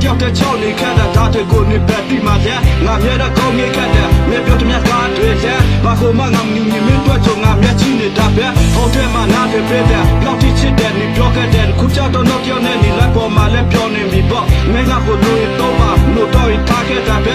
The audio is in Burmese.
တွေထဲမှာငါတယောက်တည်းချောက်နေခဲ့တာဒါတွေကိုနေပဲတိမှတဲ့ငါမြဲတဲ့ကောင်းမြခဲ့တဲ့မြေပြောတမျက်ကားတွေရဲ့ဘာကိုမှငါမင်းမင်းတွေ့ကြငါမျက်ချီနေတာပဲဟိုထဲမှာနားတွေပဲတဲ့လောက်တိချစ်တဲ့နေပြောခဲ့တဲ့ခုချတော့တော့ပြောနေနေလိုက်ပေါ်မှာလည်းပြောနေပြီပေါ့မင်းကကိုလို့ရတော့မှလို့တော့ထားခဲ့တာပဲ